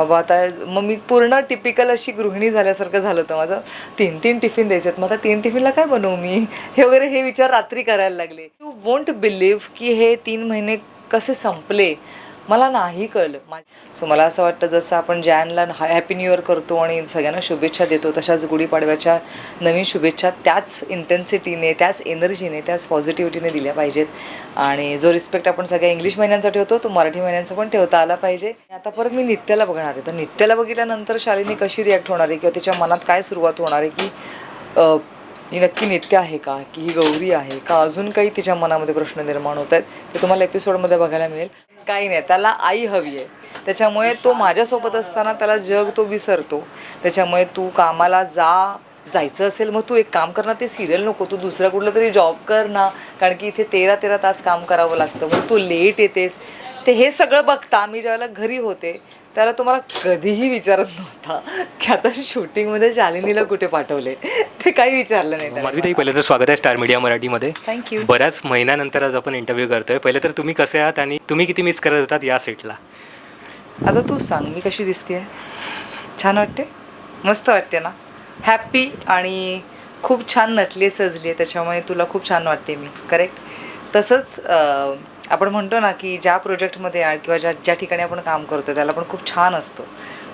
बाबा आता मग मी पूर्ण टिपिकल अशी गृहिणी झाल्यासारखं झालं होतं माझं. तीन तीन टिफिन द्यायचे आहेत मग आता तीन टिफिनला काय बनवू मी? हे वगैरे हे विचार रात्री करायला लागले. यू वोंट बिलीव्ह की हे तीन महिने कसे संपले. मला नाही कळलं. मा सो मला असं वाटतं जसं आपण जॅनला हॅपी न्यू इयर करतो आणि सगळ्यांना शुभेच्छा देतो तशाच गुढीपाडव्याच्या नवीन शुभेच्छा त्याच इंटेन्सिटीने त्याच एनर्जीने त्याच पॉझिटिव्हिटीने दिल्या पाहिजेत. आणि जो रिस्पेक्ट आपण सगळ्या इंग्लिश महिन्यांचा ठेवतो तो मराठी महिन्यांचा पण ठेवता आला पाहिजे. आता परत मी नित्याला बघणार आहे. तर नित्याला बघितल्यानंतर शालिनी कशी रिॲक्ट होणार आहे? किंवा तिच्या मनात काय सुरुवात होणार आहे? की ही नक्की नित्य आहे का? की ही गौरी आहे का? अजून काही तिच्या मनामध्ये प्रश्न निर्माण होत आहेत ते तुम्हाला एपिसोडमध्ये बघायला मिळेल. काही नाही त्याला आई हवी आहे. त्याच्यामुळे तो माझ्यासोबत असताना त्याला जग तो विसरतो. त्याच्यामुळे तू कामाला जा जायचं असेल मग तू एक काम कर ना ते सिरियल नको तू दुसरा कुठलं तरी जॉब कर ना. कारण की इथे तेरा तेरा तास काम करावं लागतं मग तू लेट येतेस. ते हे सगळं बघता मी ज्यावेळेला घरी होते त्याला तुम्हाला कधीही विचारत नव्हता की आता शूटिंगमध्ये शालिनीला कुठे पाठवले? ते काही विचारलं नाही त्याने माधवी ताई पहिलं तर स्वागत आहे स्टार मीडिया मराठीमध्ये. Thank you. बऱ्याच महिन्यानंतर आज आपण इंटरव्ह्यू करतोय. पहिले तर तुम्ही कसे आहात आणि तुम्ही किती मिस करत होतात या सेटला आता तू सांग मी कशी दिसते छान वाटते? मस्त वाटते ना? हॅप्पी आणि खूप छान नटली सजली आहे. त्याच्यामुळे तुला खूप छान वाटते मी करेक्ट तसंच अं, आपण म्हणतो ना की ज्या प्रोजेक्टमध्ये किंवा ज्या ज्या ठिकाणी आपण काम करतो त्याला पण खूप छान असतो.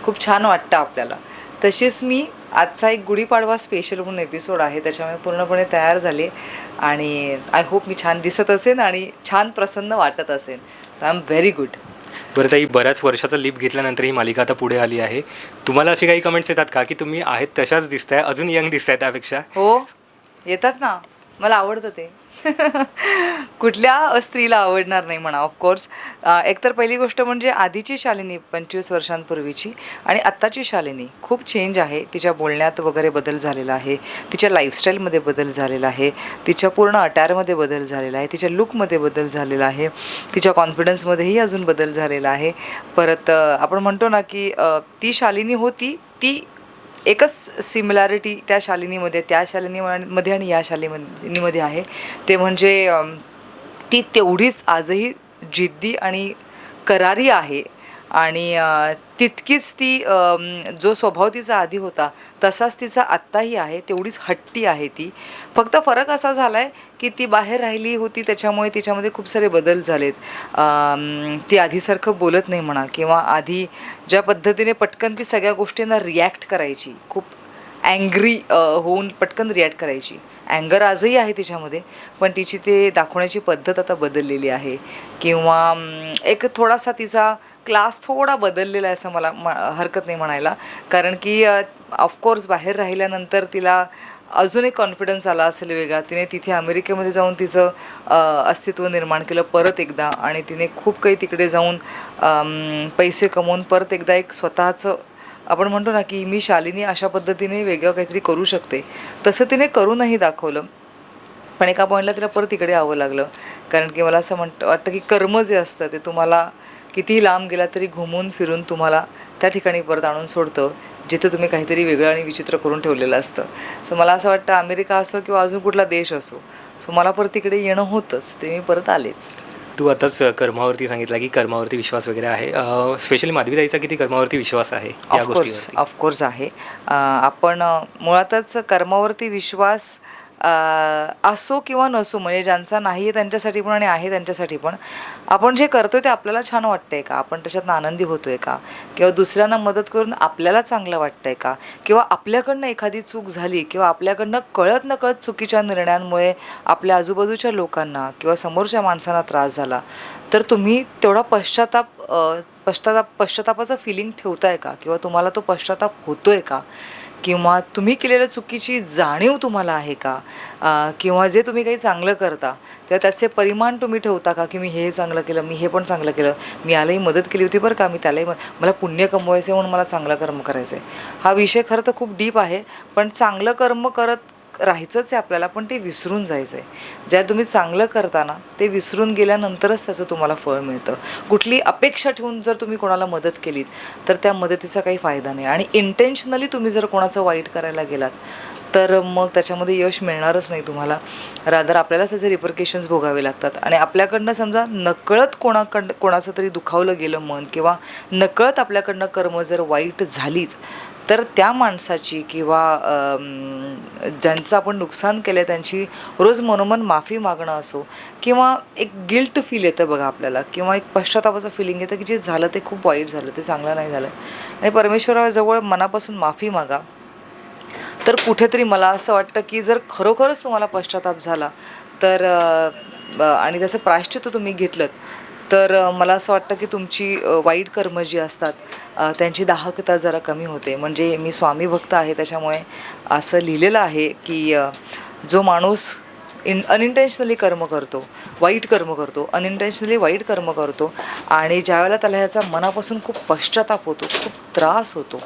खूप छान वाटतं आपल्याला. तशीच मी आजचा एक गुढीपाडवा स्पेशल म्हणून एपिसोड आहे त्याच्यामुळे पूर्णपणे तयार झाले आणि आय होप मी छान दिसत असेन आणि छान प्रसन्न वाटत असेन. So I am very good बरं ताई बऱ्याच वर्षाचा लिप घेतल्यानंतर ही मालिका आता पुढे आली आहे. तुम्हाला असे काही कमेंट्स येतात का? की तुम्ही आहेत तशाच दिसताय अजून यंग दिसताय त्यापेक्षा? हो. येतात ना. मला आवडतं ते. कुठल्या स्त्रीला आवडणार नाही म्हणा ऑफकोर्स एकतर पहिली गोष्ट म्हणजे आधीची शालिनी पंचवीस वर्षांपूर्वीची आणि आत्ताची शालिनी. खूप चेंज आहे. तिच्या बोलण्यात वगैरे बदल झालेला आहे. तिच्या लाईफस्टाईलमध्ये बदल झालेला आहे. तिच्या पूर्ण अटायरमध्ये बदल झालेला आहे. तिच्या लुकमध्ये बदल झालेला आहे. तिच्या कॉन्फिडन्समध्येही अजून बदल झालेला आहे. परत आपण म्हणतो ना की ती शालिनी होती ती एकच सिमिलॅरिटी त्या शालिनीमध्ये त्या शालिनीमध्ये आणि या शालिनीमध्ये आहे. ते म्हणजे ती तेवढीच आजही जिद्दी आणि करारी आहे. आणि तितकीच ती जो स्वभाव तिचा आधी होता तसाच तिचा आत्ताही आहे तेवढीच हट्टी आहे ती. फक्त फरक असा झाला आहे की ती बाहेर राहिली होती त्याच्यामुळे तिच्यामध्ये खूप सारे बदल झालेत. ती आधीसारखं बोलत नाही म्हणा किंवा आधी ज्या पद्धतीने पटकन ती सगळ्या गोष्टींना रिॲक्ट करायची खूप अँग्री होऊन पटकन रिॲक्ट करायची. अँगर आजही आहे तिच्यामध्ये पण तिची ते दाखवण्याची पद्धत आता बदललेली आहे. किंवा एक थोडासा तिचा क्लास थोडा बदललेला आहे असं मला म हरकत नाही म्हणायला. कारण की ऑफकोर्स बाहेर राहिल्यानंतर तिला अजून एक कॉन्फिडन्स आला असेल वेगळा. तिने तिथे अमेरिकेमध्ये जाऊन तिचं अस्तित्व निर्माण केलं परत एकदा. आणि तिने खूप काही तिकडे जाऊन पैसे कमवून परत एकदा एक स्वतःचं आपण म्हणतो ना की मी शालिनी अशा पद्धतीने वेगळं काहीतरी करू शकते. तसं तिने करूनही दाखवलं. पण एका पॉईंटला तिला परत इकडे यावं लागलं. कारण की मला असं म्हणतं वाटतं की कर्म जे असतं ते तुम्हाला कितीही लांब गेला तरी घुमून फिरून तुम्हाला त्या ठिकाणी परत आणून सोडतं जिथे तुम्ही काहीतरी वेगळं आणि विचित्र करून ठेवलेलं असतं. सो मला असं वाटतं अमेरिका असो किंवा अजून कुठला देश असो सो मला परत तिकडे येणं होतंच. ते मी परत आलेच. तू आताच कर्मावरती सांगितलं की कर्मावरती विश्वास वगैरे आहे. स्पेशली माधवी ताईचा किती कर्मावरती विश्वास आहे या ऑफकोर्स ऑफकोर्स आहे. आपण मुळातच कर्मावरती विश्वास असो किंवा नसो म्हणजे ज्यांचा नाही आहे त्यांच्यासाठी पण आणि आहे त्यांच्यासाठी पण आपण जे करतो ते आपल्याला छान वाटतंय का? आपण त्याच्यातनं आनंदी होतो आहे का? किंवा दुसऱ्यांना मदत करून आपल्याला चांगलं वाटतं आहे का? किंवा आपल्याकडनं एखादी चूक झाली किंवा आपल्याकडनं कळत नकळत चुकीच्या निर्णयांमुळे आपल्या आजूबाजूच्या लोकांना किंवा समोरच्या माणसांना त्रास झाला तर तुम्ही तेवढा पश्चाताप पश्चाताप पश्चातापाचं फिलिंग ठेवताय का? किंवा तुम्हाला तो पश्चाताप होतोय का? किंवा तुम्ही केलेल्या चुकीची जाणीव तुम्हाला आहे का? किंवा जे तुम्ही काही चांगलं करता त्या त्याचे परिमाण तुम्ही ठेवता का? की मी हे चांगलं केलं मी हे पण चांगलं केलं मी यालाही मदत केली होती बरं का? मी त्यालाही मला पुण्य कमवायचं आहे म्हणून मला चांगलं कर्म करायचं आहे हा विषय खरं तर खूप डीप आहे पण चांगलं कर्म करत राहायचंच आहे आपल्याला पण ते विसरून जायचं आहे ज्या तुम्ही चांगलं करता ना ते विसरून गेल्यानंतरच त्याचं तुम्हाला फळ मिळतं. कुठली अपेक्षा ठेवून जर तुम्ही कोणाला मदत केलीत तर त्या मदतीचा काही फायदा नाही. आणि इंटेन्शनली तुम्ही जर कोणाचं वाईट करायला गेलात तर मग त्याच्यामध्ये यश मिळणारच नाही तुम्हाला. रादर आपल्यालाच त्याचे रिपर्केशन्स भोगावे लागतात. आणि आपल्याकडनं समजा नकळत कोणाकडं कोणाचं तरी दुखावलं गेलं मन किंवा नकळत आपल्याकडनं कर्म जर वाईट झालीच तर त्या माणसाची किंवा ज्यांचं आपण नुकसान केलं आहे त्यांची रोज मनोमन माफी मागणं असो किंवा एक गिल्ट फील येतं बघा आपल्याला किंवा एक पश्चातापाचं फिलिंग येतं की जे झालं ते खूप वाईट झालं ते चांगलं नाही झालं. आणि परमेश्वराजवळ मनापासून माफी मागा. तर कुठेतरी मला असं वाटतं की जर खरोखरच तुम्हाला पश्चाताप झाला तर आणि त्याचं प्रायश्चित्त तुम्ही घेतलं तर मला असं वाटतं की तुमची वाईट कर्म जी असतात त्यांची दाहकता जरा कमी होते. म्हणजे मी स्वामी भक्त आहे त्याच्यामुळे असं लिहिलेलं आहे की जो माणूस इन अनइंटेन्शनली कर्म करतो वाईट कर्म करतो अनइंटेन्शनली वाईट कर्म करतो आणि ज्यावेळेला त्याला ह्याचा मनापासून खूप पश्चाताप होतो खूप त्रास होतो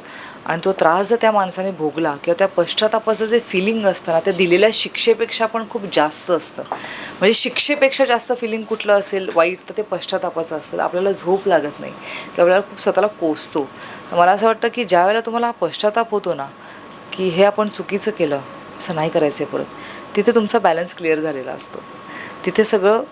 आणि तो त्रास जर त्या माणसाने भोगला किंवा त्या पश्चातापाचं जे फिलिंग असतं ना ते दिलेल्या शिक्षेपेक्षा पण खूप जास्त असतं. म्हणजे शिक्षेपेक्षा जास्त फिलिंग कुठलं असेल वाईट तर ते पश्चातापाचं असतं. आपल्याला झोप लागत नाही. किंवा आपल्याला खूप स्वतःला कोसतो. तर मला असं वाटतं की ज्यावेळेला तुम्हाला हा पश्चाताप होतो ना की हे आपण चुकीचं केलं असं नाही करायचं आहे परत. तिथे तुमचा बॅलन्स क्लिअर झालेला असतो. तिथे सगळं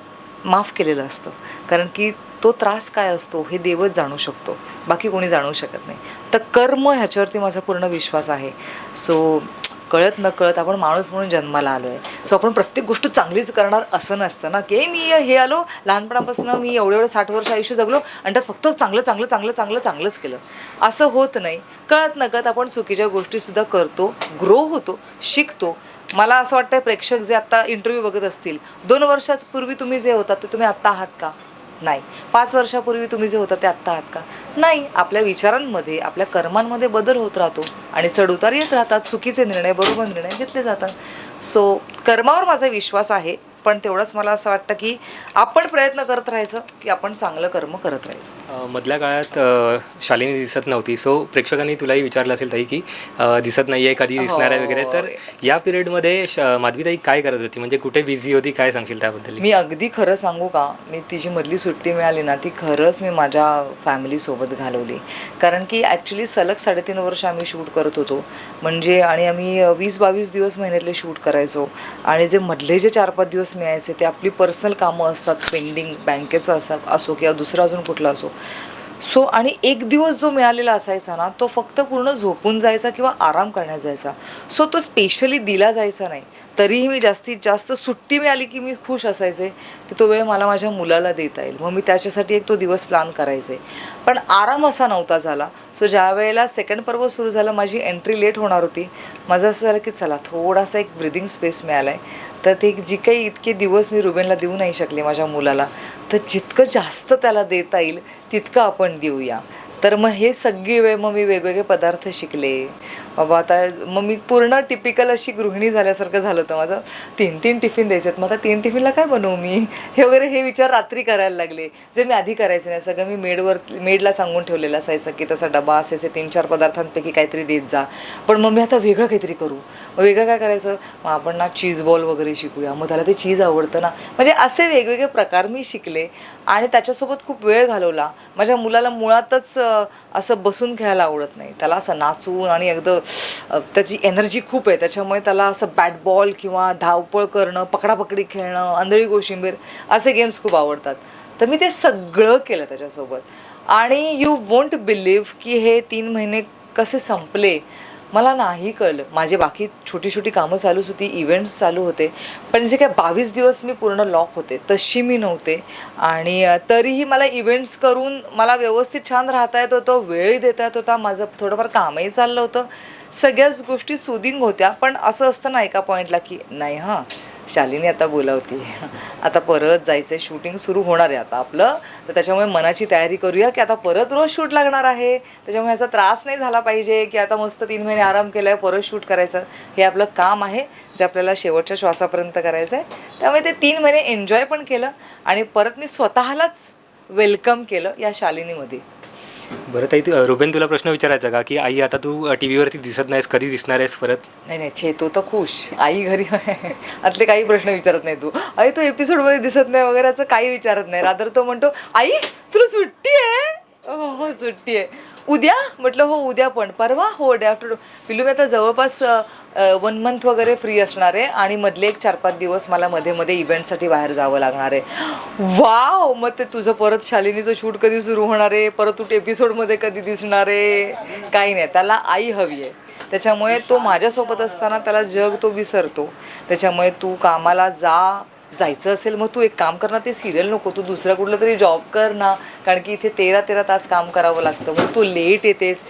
माफ केलेलं असतं. कारण की तो त्रास काय असतो हे देवच जाणू शकतो. बाकी कोणी जाणू शकत नाही. तर कर्म ह्याच्यावरती माझा पूर्ण विश्वास आहे. सो कळत न कळत आपण माणूस म्हणून जन्माला आलो आहे सो आपण प्रत्येक गोष्ट चांगलीच करणार असं नसतं ना. की मी हे आलो लहानपणापासून मी एवढे एवढं साठ वर्ष आयुष्य जगलो आणि त्यात फक्त चांगलं चांगलं चांगलं चांगलं चांगलंच केलं. असं होत नाही. कळत न कळत आपण चुकीच्या गोष्टीसुद्धा करतो ग्रो होतो शिकतो. मला असं वाटतं प्रेक्षक जे आत्ता इंटरव्ह्यू बघत असतील दोन वर्षापूर्वी तुम्ही जे होतात ते तुम्ही आत्ता आहात का? नाही. पाच वर्षापूर्वी तुम्ही जे होता ते आत्ता आहात का? नाही. आपल्या विचारांमध्ये आपल्या कर्मांमध्ये बदल होत राहतो आणि चढउतार येत राहतात चुकीचे निर्णय बरोबर निर्णय घेतले जातात. सो कर्मावर माझा विश्वास आहे. पण तेवढंच मला असं वाटतं की आपण प्रयत्न करत राहायचं की आपण चांगलं कर्म करत राहायचं. अ, मधल्या काळात अ, शालिनी दिसत नव्हती. सो प्रेक्षकांनी तुलाही विचारलं असेल ताई की अ, दिसत नाही आहे कधी दिसणार आहे वगैरे तर या पिरियडमध्ये श माधवीताई काय करत होती? म्हणजे कुठे बिझी होती? काय सांगशील त्याबद्दल? मी अगदी खरं सांगू का? मी तिची मधली सुट्टी मिळाली ना ती खरंच मी माझ्या फॅमिलीसोबत घालवली. कारण की ॲक्च्युली सलग साडेतीन वर्ष आम्ही शूट करत होतो. म्हणजे आणि आम्ही वीस बावीस दिवस महिन्यातले शूट करायचो. आणि जे मधले जे चार पाच दिवस मिळायचे ते आपली पर्सनल कामं असतात पेंडिंग बँकेचं असं असो किंवा दुसरं अजून कुठलं असो. सो आणि एक दिवस जो मिळालेला असायचा ना तो फक्त पूर्ण झोपून जायचा किंवा आराम करण्यात जायचा. सो तो स्पेशली दिला जायचा नाही. तरीही मी जास्तीत जास्त सुट्टी मिळाली की मी खुश असायचे की तो वेळ मला माझ्या मुलाला देता येईल. मग मी त्याच्यासाठी एक तो दिवस प्लॅन करायचे. पण आराम असा नव्हता झाला. सो ज्या वेळेला सेकंड पर्व सुरू झालं माझी एंट्री लेट होणार होती. माझं असं झालं की चला थोडासा एक ब्रिदिंग स्पेस मिळाला आहे तर ते जी काही इतके दिवस मी रुबेनला देऊ नाही शकले माझ्या मुलाला. तर जितकं जास्त त्याला देता येईल तितकं आपण देऊया. तर मग हे सगळी वेळ मग मी वेगवेगळे पदार्थ शिकले. बाबा आता मग मी पूर्ण टिपिकल अशी गृहिणी झाल्यासारखं झालं होतं माझं. तीन तीन टिफिन द्यायचे आहेत मग आता तीन टिफिनला काय बनवू मी? हे वगैरे हे विचार रात्री करायला लागले. जे मी आधी करायचे नाही सगळं मी मेडवर मेडला सांगून ठेवलेलं असायचं की तसा डबा असायचे तीन चार पदार्थांपैकी काहीतरी देत जा. पण मग मी आता वेगळं काहीतरी करू. मग वेगळं काय करायचं? मग आपण ना चीज बॉल वगैरे शिकूया. मग त्याला ते चीज आवडतं ना. म्हणजे असे वेगवेगळे प्रकार मी शिकले आणि त्याच्यासोबत खूप वेळ घालवला. माझ्या मुलाला मुळातच असं बसून खेळायला आवडत नाही. त्याला असं नाचून आणि एकदम त्याची एनर्जी खूप आहे. त्याच्यामुळे त्याला असं बॅट बॉल किंवा धावपळ करणं पकडापकडी खेळणं आंधळी कोशिंबीर असे गेम्स खूप आवडतात. तर मी ते सगळं केलं त्याच्यासोबत. आणि यू वोंट बिलीव्ह की हे तीन महिने कसे संपले मला नाही कळलं. माझे बाकी छोटी छोटी कामं चालूच होती इव्हेंट्स चालू होते. पण जे काय बावीस दिवस मी पूर्ण लॉक होते तशी मी नव्हते. आणि तरीही मला इव्हेंट्स करून मला व्यवस्थित छान राहता येत होतं वेळही देता येत होता माझं थोडंफार कामही चाललं होतं. सगळ्याच गोष्टी सुदिंग होत्या. पण असं असतं ना एका पॉईंटला की नाही हां शालिनी आता बोलावती. आता परत जायचं आहे शूटिंग सुरू होणार आहे आता आपलं. तर त्याच्यामुळे मनाची तयारी करूया की आता परत रोज शूट लागणार आहे. त्याच्यामुळे ह्याचा त्रास नाही झाला पाहिजे की आता मस्त तीन महिने आराम केला आहे परत शूट करायचं. हे आपलं काम आहे. जे आपल्याला शेवटच्या श्वासापर्यंत करायचं आहे त्यामुळे ते तीन महिने एन्जॉय पण केलं आणि परत मी स्वतःलाच वेलकम केलं या शालिनीमध्ये. बरं ताई तू- रुबेन तुला प्रश्न विचारायचा का की आई आता तू टी व्हीवरती दिसत नाहीस कधी दिसणार आहेस परत? नाही नाही छे तो तर खुश. आई घरी आतले काही प्रश्न विचारत नाही तू. आई तो एपिसोडमध्ये दिसत नाही वगैरे असं काही विचारत नाही. रादर तो म्हणतो आई तुला सुट्टी आहे? हो सुट्टी आहे. उद्या? म्हटलं हो उद्या पण. परवा? हो डे आफ्टर पिलू मी आता जवळपास वन मंथ वगैरे फ्री असणार आहे. आणि मधले एक चार पाच दिवस मला मध्ये मध्ये इव्हेंटसाठी बाहेर जावं लागणार आहे. वाव मग ते तुझं परत शालिनीचं शूट कधी सुरू होणार आहे? परत तू एपिसोडमध्ये कधी दिसणार आहे? काही नाही. त्याला आई हवी आहे. त्याच्यामुळे तो माझ्यासोबत असताना त्याला जग तो विसरतो. त्याच्यामुळे तू कामाला जा. जायचं असेल मग तू एक काम कर ना ते सिरियल नको. तू दुसरा कुठलं तरी जॉब कर ना. कारण की इथे तेरा तेरा तास काम करावं लागतं. मग तू लेट येतेस.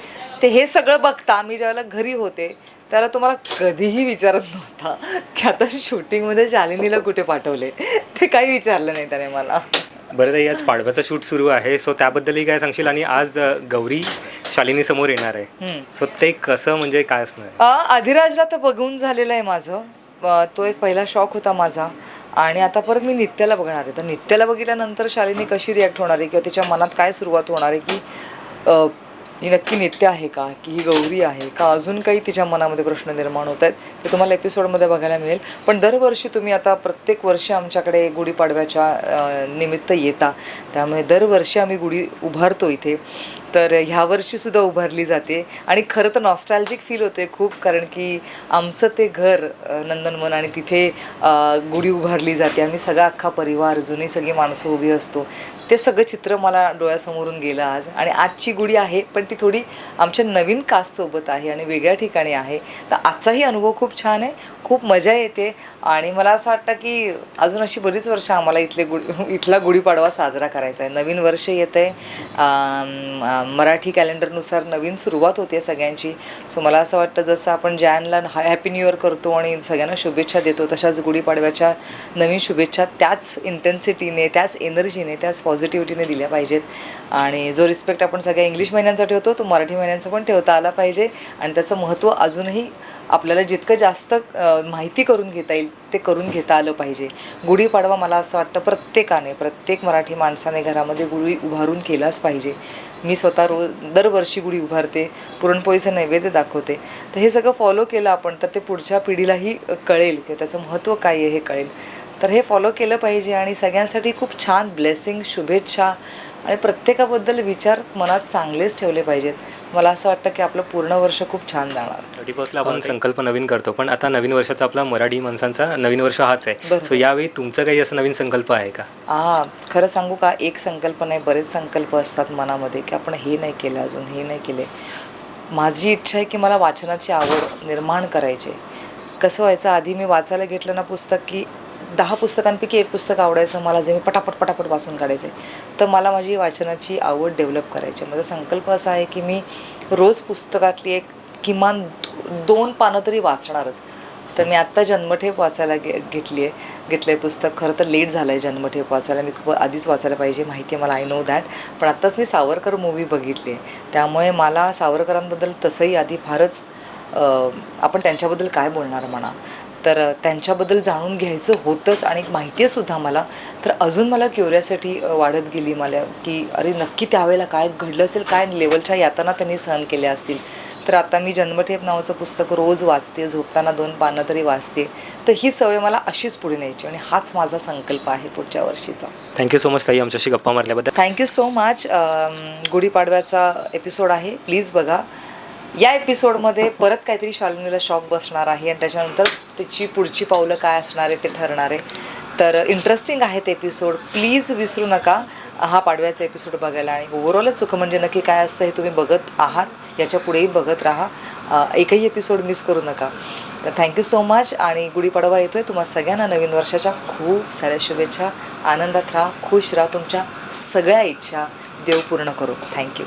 ते हे सगळं बघता मी ज्यावेळेला घरी होते त्याला तुम्हाला कधीही विचारत नव्हता. की आता शूटिंगमध्ये शालिनीला कुठे पाठवले? ते काही विचारलं नाही त्याने मला. बरं ताई आज पाडव्याचं शूट सुरू आहे. सो त्याबद्दलही काय सांगशील? आणि आज गौरी शालिनी समोर येणार आहे. सो ते कसं म्हणजे काय असणार? अधिराजला तर बघून झालेलं आहे माझं. तो एक पहिला शॉक होता माझा. आणि आता परत मी नित्याला बघणार आहे. तर नित्याला बघितल्यानंतर शालिनी कशी रिॲक्ट होणार आहे? किंवा तिच्या मनात काय सुरुवात होणार आहे? की ही नक्की नित्य आहे का? की ही गौरी आहे का? अजून काही तिच्या मनामध्ये प्रश्न निर्माण होत आहेत? ते तुम्हाला एपिसोडमध्ये बघायला मिळेल. पण दरवर्षी तुम्ही आता प्रत्येक वर्षी आमच्याकडे गुढीपाडव्याच्या निमित्त येता. त्यामुळे दरवर्षी आम्ही गुढी उभारतो इथे. तर ह्या वर्षीसुद्धा उभारली जाते. आणि खरं तर नॉस्टॅल्जिक फील होते खूप कारण की आमचं ते घर नंदनवन आणि तिथे गुढी उभारली जाते. आम्ही सगळा अख्खा परिवार जुनी सगळी माणसं उभी असतो. ते सगळं चित्र मला डोळ्यासमोरून गेलं आज. आणि आजची गुढी आहे पण ती थोडी आमच्या नवीन कास्टसोबत आहे आणि वेगळ्या ठिकाणी आहे. तर आजचाही अनुभव खूप छान आहे खूप मजा येते. आणि मला असं वाटतं की अजून अशी बरीच वर्ष आम्हाला इथले गुढी इथला गुढीपाडवा साजरा करायचा आहे. नवीन वर्ष येतं आहे मराठी कॅलेंडरनुसार नवीन सुरुवात होते सगळ्यांची. सो मला असं वाटतं जसं आपण जॅनला हॅपी न्यू इयर करतो आणि सगळ्यांना शुभेच्छा देतो तशाच गुढीपाडव्याच्या नवीन शुभेच्छा त्याच इंटेन्सिटीने त्याच एनर्जीने त्याच पॉझिटिव्हिटीने दिल्या पाहिजेत. आणि जो रिस्पेक्ट आपण सगळ्या इंग्लिश महिन्यांचा ठेवतो तो मराठी महिन्यांचा पण ठेवता आला पाहिजे. आणि त्याचं महत्त्व अजूनही आपल्याला जितकं जास्त माहिती करून घेता येईल ते करून घेता आलं पाहिजे. गुढीपाडवा मला असं वाटतं प्रत्येकाने प्रत्येक मराठी माणसाने घरामध्ये गुढी उभारून केलाच पाहिजे. मी स्वतः रोज दरवर्षी गुढी उभारते पुरणपोळीचं नैवेद्य दाखवते. तर हे सगळं फॉलो केलं आपण तर ते पुढच्या पिढीलाही कळेल किंवा त्याचं महत्त्व काय आहे हे कळेल. तर हे फॉलो केलं पाहिजे आणि सगळ्यांसाठी खूप छान ब्लेसिंग शुभेच्छा आणि प्रत्येकाबद्दल विचार मनात चांगलेच ठेवले पाहिजेत. मला असं वाटतं की आपलं पूर्ण वर्ष खूप छान जाणार. थर्टी फर्स्टला आपण संकल्प नवीन करतो पण आता नवीन वर्षाचा आपला मराठी माणसांचा नवीन वर्ष हाच आहे. बरोबर. सो यावेळी तुमचं काही असं नवीन संकल्प आहे का? हा खरं सांगू का एक संकल्प नाही बरेच संकल्प असतात मनामध्ये की आपण हे नाही केलं अजून हे नाही केले. माझी इच्छा आहे की मला वाचनाची आवड निर्माण करायची आहे. कसं व्हायचं आधी मी वाचायला घेतलं ना पुस्तक की दहा पुस्तकांपैकी एक पुस्तक आवडायचं मला जे मी पटापट पटापट वाचून काढायचे तर मला माझी वाचनाची आवड डेव्हलप करायची. आहे. माझा संकल्प असा आहे की मी रोज पुस्तकातली एक किमान दोन पानं तरी वाचणारच. तर मी आत्ता जन्मठेप वाचायला घे घेतली आहे. घेतलं आहे पुस्तक. खरं तर लेट झालं आहे जन्मठेप वाचायला. मी खूप आधीच वाचायला पाहिजे. माहिती आहे मला आय नो दॅट पण आत्ताच मी सावरकर मूवी बघितली आहे. त्यामुळे मला सावरकरांबद्दल तसंही आधी फारच आपण त्यांच्याबद्दल काय बोलणार म्हणा? तर त्यांच्याबद्दल जाणून घ्यायचं होतंच आणि माहिती आहे सुद्धा मला. तर अजून मला क्युरियासिटी वाढत गेली मला की अरे नक्की त्यावेळेला काय घडलं असेल काय लेवलच्या यातना त्यांनी सहन केल्या असतील. तर आता मी जन्मठेप नावाचं पुस्तक रोज वाचते झोपताना दोन पानं तरी वाचते. तर ही सवय मला अशीच पुढे न्यायची आणि हाच माझा संकल्प आहे पुढच्या वर्षीचा. थँक्यू सो मच ताई आमच्याशी गप्पा मारल्याबद्दल. थँक्यू सो मच गुढीपाडव्याचा एपिसोड आहे. प्लीज बघा. या एपिसोडमध्ये परत काहीतरी शालिनीला शॉक बसणार आहे आणि त्याच्यानंतर त्याची पुढची पावलं काय असणार आहे ते ठरणार आहे. तर इंटरेस्टिंग आहेत एपिसोड प्लीज विसरू नका हा पाडव्याचा एपिसोड बघायला आणि ओव्हरऑलच सुख म्हणजे नक्की काय असतं हे तुम्ही बघत आहात. याच्या पुढेही बघत राहा. एकही एपिसोड मिस करू नका. तर थँक्यू सो मच आणि गुढीपाडवा येतोय. तुम्हा सगळ्यांना नवीन वर्षाच्या खूप साऱ्या शुभेच्छा. आनंदात राहा खुश राहा. तुमच्या सगळ्या इच्छा देव पूर्ण करू. थँक्यू